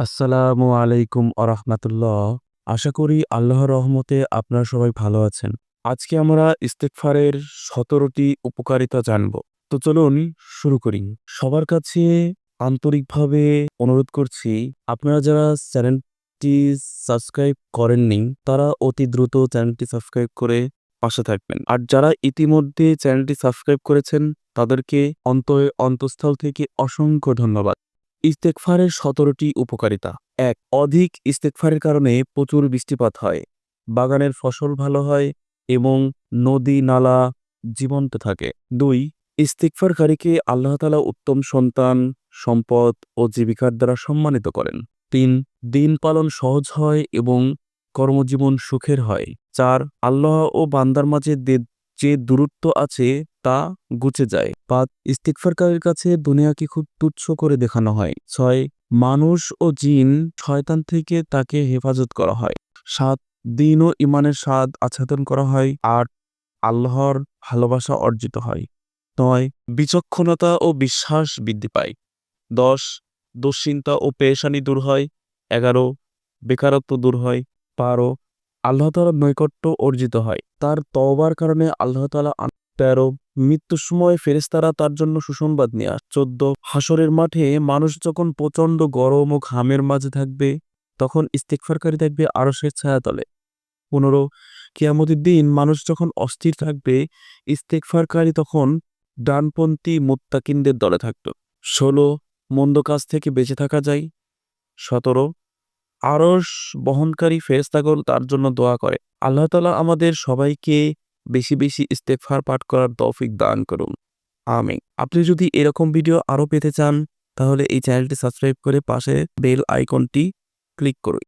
আসসালামু আলাইকুম আরহামাতুল্লাহ আশা করি আল্লাহর রহমতে আপনারা সবাই ভালো আছেন। আজকে আমরা ইস্তেকফারের সতেরোটি উপকারিতা জানব। তো চলুন শুরু করি। সবার কাছে আন্তরিকভাবে অনুরোধ করছি, আপনারা যারা চ্যানেলটি সাবস্ক্রাইব করেননি, তারা অতি দ্রুত চ্যানেলটি সাবস্ক্রাইব করে পাশে থাকবেন। আর যারা ইতিমধ্যে চ্যানেলটি সাবস্ক্রাইব করেছেন, তাদেরকে অন্ত অন্তঃস্থল থেকে অসংখ্য ধন্যবাদ। ইস্তেকফারের সতেরোটি উপকারিতা। এক, অধিক ইস্তেকফারের কারণে প্রচুর বৃষ্টিপাত হয়। বাগানের ফসল ভালো হয় এবং নদী, নালা জীবন্ত থাকে। দুই, ইস্তেকফারকারীকে আল্লাহতালা উত্তম সন্তান, সম্পদ ও জীবিকার দ্বারা সম্মানিত করেন। তিন, দিন পালন সহজ হয় এবং কর্মজীবন সুখের হয়। চার, আল্লাহ ও বান্দার মাঝে যে দূরত্ব আছে তা গুচে যায়। পাঁচ ইস্তিকফারকারীর কাছে দুনিয়াকে খুব তুচ্ছ করে দেখানো হয়। ছয়, মানুষ ও জিন, শয়তান থেকে তাকে হেফাজত করা হয়। সাত, দিন ও ইমানের স্বাদ আচ্ছাদন করা হয়। আট, আল্লাহর ভালোবাসা অর্জিত হয়। নয়, বিচক্ষণতা ও বিশ্বাস বৃদ্ধি পায়। দশ, দুশ্চিন্তা ও পেরেশানি দূর হয়। এগারো, বেকারত্ব দূর হয়। বারো, আল্লাহ নৈকট্য অর্জিত হয়। তার তওবার কারণে আল্লাহ তালা তেরো মৃত্যুর সময় ফেরেস্তারা তার জন্য সুসংবাদ নিয়ে আস। চোদ্দ হাসরের মাঠে মানুষ যখন প্রচণ্ড গরম ও ঘামের মাঝে থাকবে, তখন ইস্তেকফারকারী থাকবে আরশের ছায়াতলে পনেরো, কিয়ামতের দিন মানুষ যখন অস্থির থাকবে ইস্তেকফারকারী তখন ডানপন্থী মুত্তাকিনদের দলে থাকত। ষোলো, মন্দ কাজ থেকে বেঁচে থাকা যায়। সতেরো আরস বহনকারী ফেরেস্তাগণ তার জন্য দোয়া করে। আল্লাহ তালা আমাদের সবাইকে বেশি বেশি ইস্তেফার পাঠ করার তৌফিক দান করুন। আমি আপনি যদি এরকম ভিডিও আরও পেতে চান, তাহলে এই চ্যানেলটি সাবস্ক্রাইব করে পাশে বেল আইকনটি ক্লিক করুন।